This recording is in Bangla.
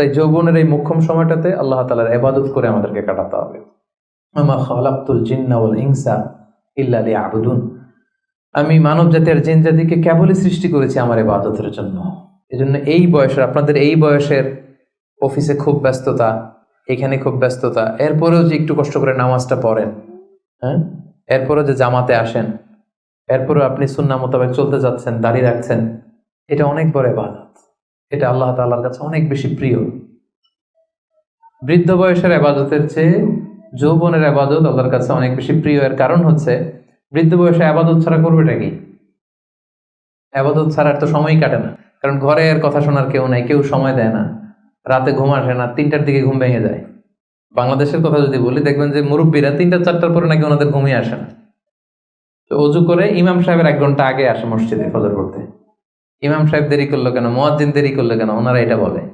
তাই যৌবনের এই মুখ্যম সময়টাতে আল্লাহ তালার এবাদত করে আমাদেরকে কাটাতে হবে। আমা খালাক্তুল জিন্না ওয়াল ইনসা ইল্লা লিয়াবুদুন। আমি মানব জাতির জিন জাতিকে কেবলই সৃষ্টি করেছি আমার এবাদতের জন্য। এজন্য এই বয়সের, আপনাদের এই বয়সের অফিসে খুব ব্যস্ততা, এখানে খুব ব্যস্ততা। এরপরেও যে একটু কষ্ট করে নামাজটা পড়েন হ্যাঁ? এরপরেও যে জামাতে আসেন, এরপরেও আপনি সুন্না মোতাবেক চলতে যাচ্ছেন, দাঁড়িয়ে রাখছেন, এটা অনেক বড় এবাদত এটা আল্লাহ তাআলার কাছে অনেক বেশি প্রিয়। বৃদ্ধ বয়সের আবাদতের চেয়ে যৌবনের আবাদত আল্লাহর কাছে অনেক বেশি প্রিয়। এর কারণ হচ্ছে, বৃদ্ধ বয়সে আবাদত ছাড়া করবেটা কি? আবাদত ছাড়ার তো সময় কাটে না। কারণ ঘরে আর কথা শোনার কেউ নাই, কেউ সময় দেয় না। রাতে ঘুম আসে না, তিনটার দিকে ঘুম ভেঙে যায়। বাংলাদেশের কথা যদি বলি, দেখবেন যে মুরব্বীরা তিনটা, চারটার পরে নাকি ওনাদের ঘুমিয়ে আসে না। তো অজু করে ইমাম সাহেবের এক ঘণ্টা আগে আসে মসজিদে ফজর পড়তে। ইমাম সাহেব দেরি করল কেন? মোয়াজ্জিন দেরি করল কেন? ওনারা এটা বলে।